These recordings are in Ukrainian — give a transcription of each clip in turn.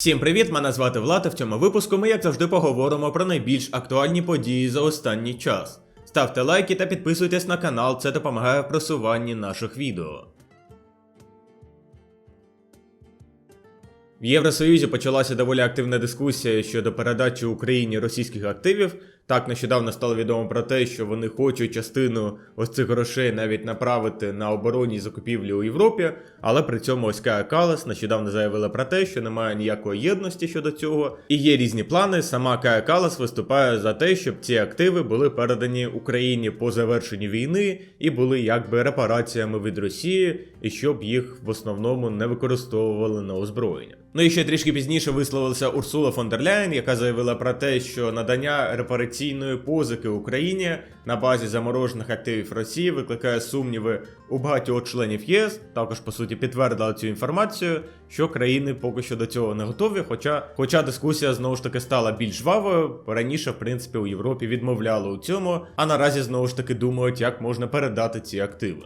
Всім привіт! Мене звати Влад. і В цьому випуску ми, як завжди, поговоримо про найбільш актуальні події за останній час. Ставте лайки та підписуйтесь на канал, це допомагає в просуванні наших відео. В Євросоюзі почалася доволі активна дискусія щодо передачі Україні російських активів. Так нещодавно стало відомо про те, що вони хочуть частину ось цих грошей навіть направити на оборонні закупівлі у Європі, але при цьому ось Кая Калас нещодавно заявила про те, що немає ніякої єдності щодо цього, і є різні плани. Сама Кая Калас виступає за те, щоб ці активи були передані Україні по завершенню війни і були якби репараціями від Росії, і щоб їх в основному не використовували на озброєння. Ну і ще трішки пізніше висловилася Урсула фон дер Ляєн, яка заявила про те, що надання репараційної позики Україні на базі заморожених активів Росії викликає сумніви у багатьох членів ЄС. Також по суті підтвердила цю інформацію, що країни поки що до цього не готові. Хоча, хоча дискусія знову ж таки стала більш жвавою, раніше, в принципі, у Європі відмовляли у цьому, а наразі знову ж таки думають, як можна передати ці активи.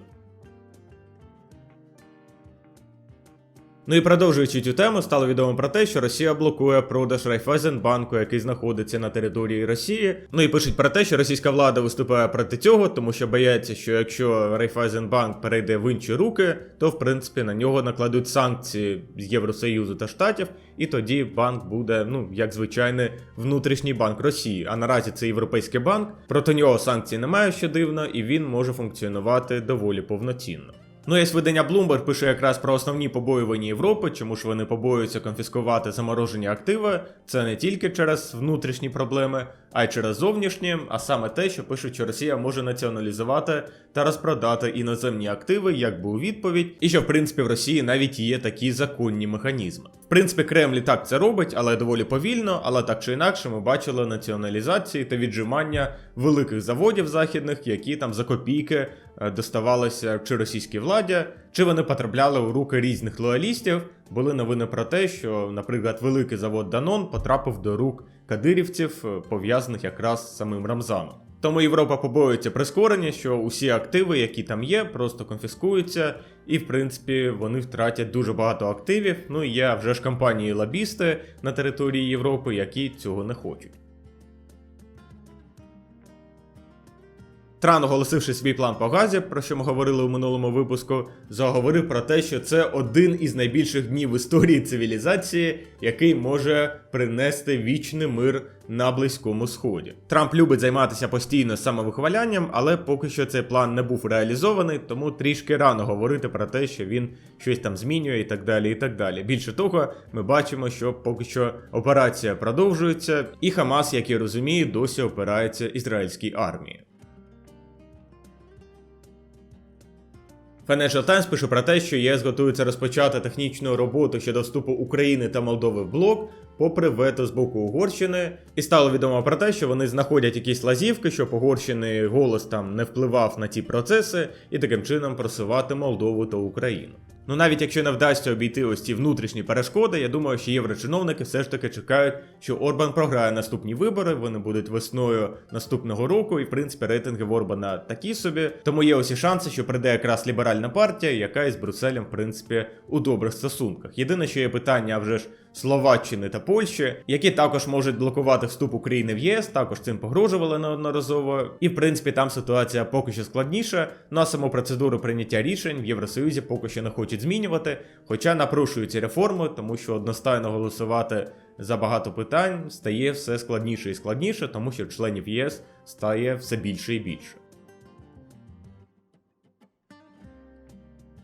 Ну і продовжуючи цю тему, стало відомо про те, що Росія блокує продаж Райфайзенбанку, який знаходиться на території Росії. Ну і пишуть про те, що російська влада виступає проти цього, тому що бояться, що якщо Райфайзенбанк перейде в інші руки, то в принципі на нього накладуть санкції з Євросоюзу та Штатів, і тоді банк буде, ну як звичайний внутрішній банк Росії. А наразі це європейський банк. Проти нього санкцій немає, що дивно, і він може функціонувати доволі повноцінно. Ну, ось видання Bloomberg пише якраз про основні побоювання Європи, чому ж вони побоюються конфіскувати заморожені активи. Це не тільки через внутрішні проблеми, а й через зовнішні, а саме те, що пишуть, що Росія може націоналізувати та розпродати іноземні активи, якби у відповідь, і що в принципі в Росії навіть є такі законні механізми. Принципі, Кремль так це робить, але доволі повільно. Але так чи інакше, ми бачили націоналізації та віджимання великих заводів західних, які там за копійки е, доставалися чи російській владі, чи вони потрапляли у руки різних лоялістів. Були новини про те, що, наприклад, великий завод Данон потрапив до рук кадирівців, е, пов'язаних якраз з самим Рамзаном. Тому Європа побоюється прискорення, що усі активи, які там є, просто конфіскуються, і в принципі вони втратять дуже багато активів. Ну і є вже ж компанії лобісти на території Європи, які цього не хочуть. Тран, оголосивши свій план по газі, про що ми говорили у минулому випуску, заговорив про те, що це один із найбільших днів в історії цивілізації, який може принести вічний мир на Близькому Сході. Трамп любить займатися постійно самовихвалянням, але поки що цей план не був реалізований, тому трішки рано говорити про те, що він щось там змінює і так далі. і так далі. Більше того, ми бачимо, що поки що операція продовжується, і Хамас, як я розумію, досі опирається ізраїльській армії. Financial Times пише про те, що ЄС готується розпочати технічну роботу щодо вступу України та Молдови в блок, попри вето з боку Угорщини, і стало відомо про те, що вони знаходять якісь лазівки, щоб Угорщини голос там не впливав на ці процеси, і таким чином просувати Молдову та Україну. Ну навіть якщо не вдасться обійти ось ці внутрішні перешкоди, я думаю, що єврочиновники все ж таки чекають, що Орбан програє наступні вибори, вони будуть весною наступного року, і в принципі рейтинги в Орбана такі собі. Тому є усі шанси, що прийде якраз ліберальна партія, яка із Брюсселем, в принципі, у добрих стосунках. Єдине, що є питання вже ж Словаччини та Польщі, які також можуть блокувати вступ України в ЄС, також цим погрожували неодноразово. І в принципі там ситуація поки що складніша. На саму процедуру прийняття рішень в Євросоюзі поки що не хочуть змінювати, хоча напрошуються реформи, тому що одностайно голосувати за багато питань стає все складніше і складніше, тому що членів ЄС стає все більше і більше.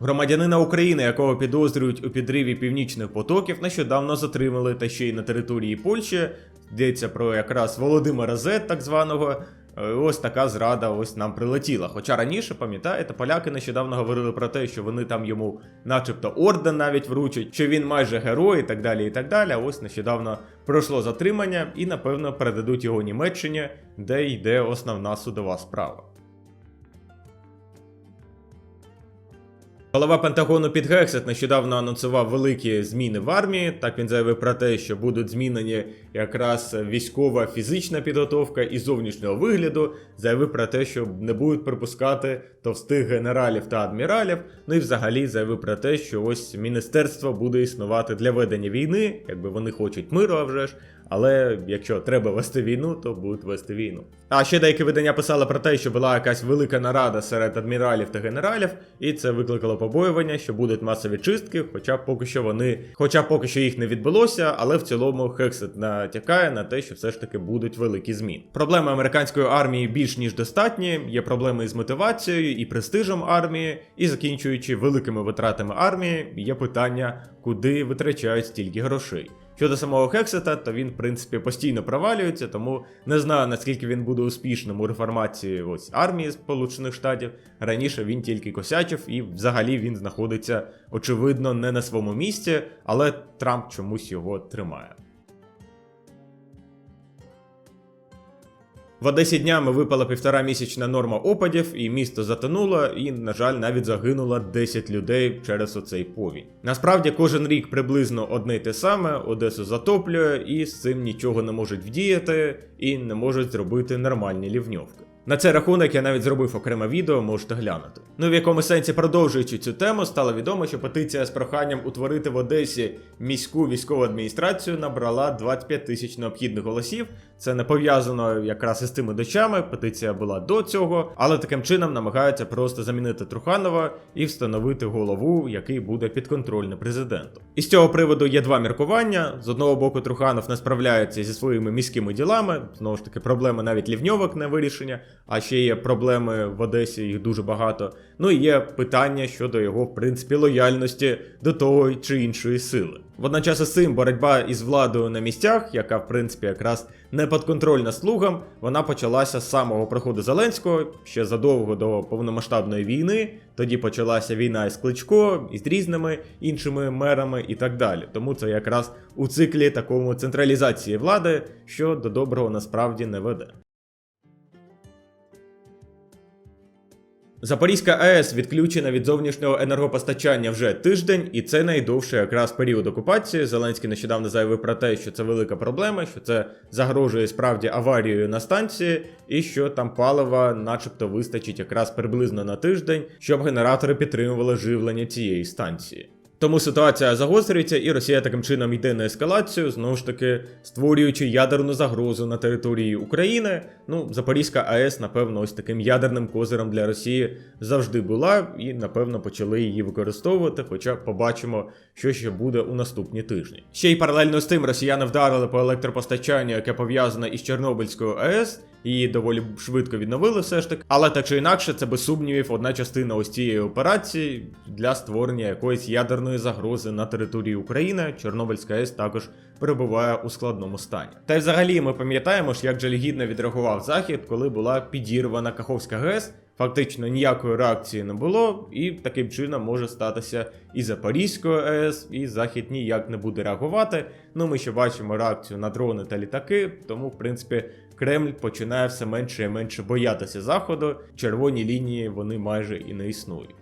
Громадянина України, якого підозрюють у підриві північних потоків, нещодавно затримали та ще й на території Польщі. Йдеться про якраз Володимира З, так званого. Е, Ось така зрада ось нам прилетіла. Хоча раніше, пам'ятаєте, поляки нещодавно говорили про те, що вони там йому, начебто, орден навіть вручать, що він майже герой і так далі. і так далі. Ось нещодавно пройшло затримання і, напевно, передадуть його Німеччині, де йде основна судова справа. Голова Пентагону Піт Гексет нещодавно анонсував великі зміни в армії. Так він заявив про те, що будуть змінені якраз військова фізична підготовка і зовнішнього вигляду. Заявив про те, що не будуть припускати товстих генералів та адміралів. Ну і взагалі заявив про те, що ось міністерство буде існувати для ведення війни, якби вони хочуть миру, а вже ж. Але якщо треба вести війну, то будуть вести війну. А ще деякі видання писали про те, що була якась велика нарада серед адміралів та генералів, і це викликало побоювання, що будуть масові чистки, хоча поки що вони, хоча поки що їх не відбулося, але в цілому Хексет натякає на те, що все ж таки будуть великі зміни. Проблеми американської армії більш ніж достатні. Є проблеми із мотивацією і престижем армії, і закінчуючи великими витратами армії, є питання, куди витрачають стільки грошей. Щодо самого Хексета, то він, в принципі, постійно провалюється, тому не знаю, наскільки він буде успішним у реформації ось армії Сполучених Штатів. Раніше він тільки косячив, і взагалі він знаходиться, очевидно, не на своєму місці, але Трамп чомусь його тримає. В Одесі днями випала півтора місячна норма опадів, і місто затонуло, і, на жаль, навіть загинуло 10 людей через оцей повінь. Насправді, кожен рік приблизно одне й те саме, Одесу затоплює, і з цим нічого не можуть вдіяти, і не можуть зробити нормальні лівньовки. На цей рахунок я навіть зробив окреме відео, можете глянути. Ну в якому сенсі продовжуючи цю тему, стало відомо, що петиція з проханням утворити в Одесі міську військову адміністрацію набрала 25 тисяч необхідних голосів. Це не пов'язано якраз із тими дощами. Петиція була до цього, але таким чином намагаються просто замінити Труханова і встановити голову, який буде підконтрольний президенту. І з цього приводу є два міркування: з одного боку, Труханов не справляється зі своїми міськими ділами. Знову ж таки, проблема навіть лівньовок не вирішення а ще є проблеми в Одесі, їх дуже багато. Ну і є питання щодо його, в принципі, лояльності до того чи іншої сили. Водночас із цим боротьба із владою на місцях, яка в принципі якраз не підконтрольна слугам, вона почалася з самого приходу Зеленського ще задовго до повномасштабної війни. Тоді почалася війна із Кличко, із різними іншими мерами і так далі. Тому це якраз у циклі такому централізації влади, що до доброго насправді не веде. Запорізька АЕС відключена від зовнішнього енергопостачання вже тиждень, і це найдовший якраз період окупації. Зеленський нещодавно заявив про те, що це велика проблема, що це загрожує справді аварією на станції, і що там палива, начебто, вистачить якраз приблизно на тиждень, щоб генератори підтримували живлення цієї станції. Тому ситуація загострюється, і Росія таким чином йде на ескалацію, знову ж таки створюючи ядерну загрозу на території України. Ну, Запорізька АЕС, напевно, ось таким ядерним козиром для Росії завжди була, і напевно почали її використовувати. Хоча побачимо, що ще буде у наступні тижні. Ще й паралельно з тим росіяни вдарили по електропостачанню, яке пов'язане із Чорнобильською АЕС. Її доволі швидко відновили все ж таки. Але так чи інакше, це без сумнівів одна частина ось цієї операції для створення якоїсь ядерної загрози на території України. Чорнобильська АЕС також перебуває у складному стані. Та й взагалі ми пам'ятаємо як жалігідно відреагував Захід, коли була підірвана Каховська ГЕС. Фактично ніякої реакції не було, і таким чином може статися і Запорізькою АЕС, і Захід ніяк не буде реагувати. Ну ми ще бачимо реакцію на дрони та літаки, тому в принципі Кремль починає все менше і менше боятися заходу. Червоні лінії вони майже і не існують.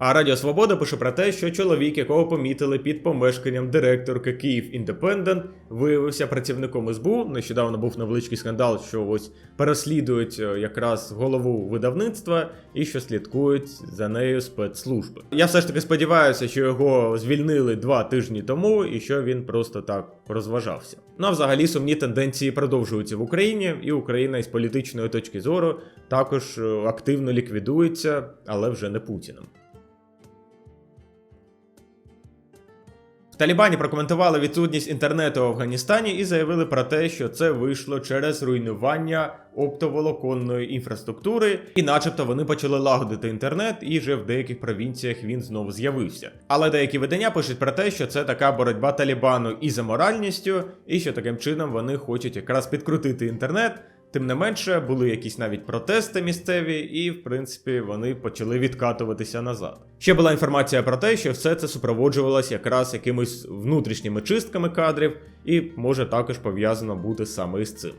А Радіо Свобода пише про те, що чоловік, якого помітили під помешканням директорки Київ Індепендент, виявився працівником СБУ. Нещодавно був невеличкий скандал, що ось переслідують е, якраз голову видавництва і що слідкують за нею спецслужби. Я все ж таки сподіваюся, що його звільнили два тижні тому і що він просто так розважався. Ну а взагалі сумні тенденції продовжуються в Україні, і Україна із політичної точки зору також е, активно ліквідується, але вже не Путіним. Талібані прокоментували відсутність інтернету в Афганістані і заявили про те, що це вийшло через руйнування оптоволоконної інфраструктури, і, начебто, вони почали лагодити інтернет, і вже в деяких провінціях він знову з'явився. Але деякі видання пишуть про те, що це така боротьба Талібану із аморальністю, і що таким чином вони хочуть якраз підкрутити інтернет. Тим не менше, були якісь навіть протести місцеві, і, в принципі, вони почали відкатуватися назад. Ще була інформація про те, що все це супроводжувалось якраз якимись внутрішніми чистками кадрів, і може також пов'язано бути саме із цим.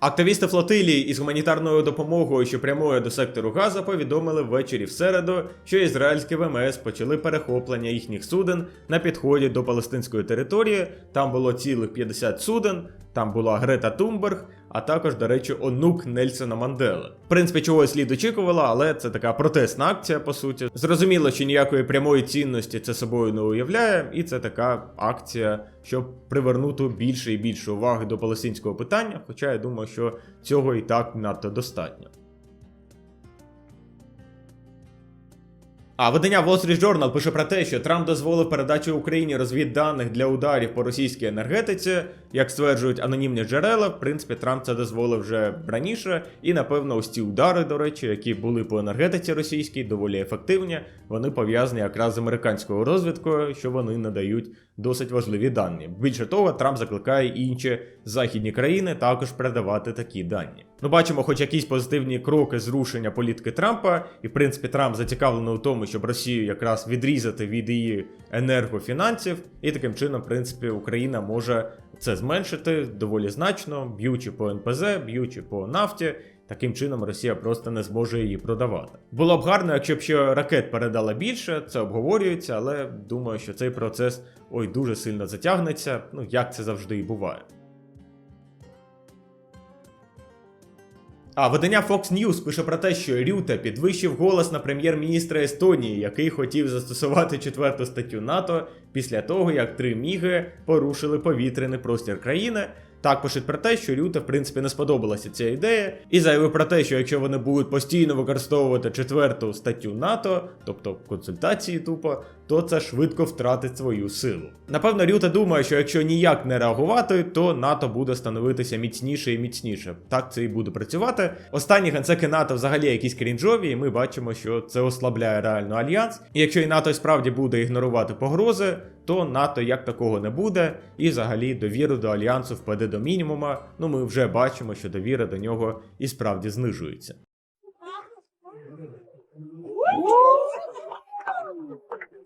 Активісти флотилії із гуманітарною допомогою, що прямує до сектору Газа, повідомили ввечері в середу, що ізраїльські ВМС почали перехоплення їхніх суден на підході до палестинської території. Там було цілих 50 суден, там була Грета Тумберг, а також, до речі, онук Нельсона Мандели. В принципі, чогось слід очікувала, але це така протестна акція, по суті. Зрозуміло, що ніякої прямої цінності це собою не уявляє, і це така акція, щоб привернути більше і більше уваги до палестинського питання. Хоча я думаю, що цього і так надто достатньо. А видання Wall Street Journal пише про те, що Трамп дозволив передачу Україні розвідданих для ударів по російській енергетиці. Як стверджують анонімні джерела, в принципі, Трамп це дозволив вже раніше, і напевно, ось ці удари, до речі, які були по енергетиці російській, доволі ефективні. Вони пов'язані якраз з американською розвідкою, що вони надають досить важливі дані. Більше того, Трамп закликає інші західні країни також передавати такі дані. Ну, бачимо, хоч якісь позитивні кроки зрушення політики Трампа, і в принципі Трамп зацікавлений у тому, щоб Росію якраз відрізати від її енергофінансів, і таким чином, в принципі, Україна може це зменшити доволі значно, б'ючи по НПЗ, б'ючи по нафті. Таким чином Росія просто не зможе її продавати. Було б гарно, якщо б ще ракет передала більше, це обговорюється, але думаю, що цей процес ой дуже сильно затягнеться, ну як це завжди і буває. А видання Fox News пише про те, що Рюте підвищив голос на прем'єр-міністра Естонії, який хотів застосувати четверту статтю НАТО після того, як три міги порушили повітряний простір країни. Так пишуть про те, що люте, в принципі, не сподобалася ця ідея, і заявив про те, що якщо вони будуть постійно використовувати четверту статтю НАТО, тобто консультації тупо, то це швидко втратить свою силу. Напевно, Рюте думає, що якщо ніяк не реагувати, то НАТО буде становитися міцніше і міцніше. Так це і буде працювати. Останні генсеки НАТО взагалі якісь крінжові, і ми бачимо, що це ослабляє реально альянс. І якщо і НАТО справді буде ігнорувати погрози, то НАТО як такого не буде, і взагалі довіра до альянсу впаде до мінімума. Ну ми вже бачимо, що довіра до нього і справді знижується.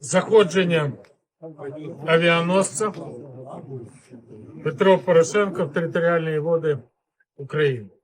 Заходження авіаносця Петро Порошенко в територіальні води України.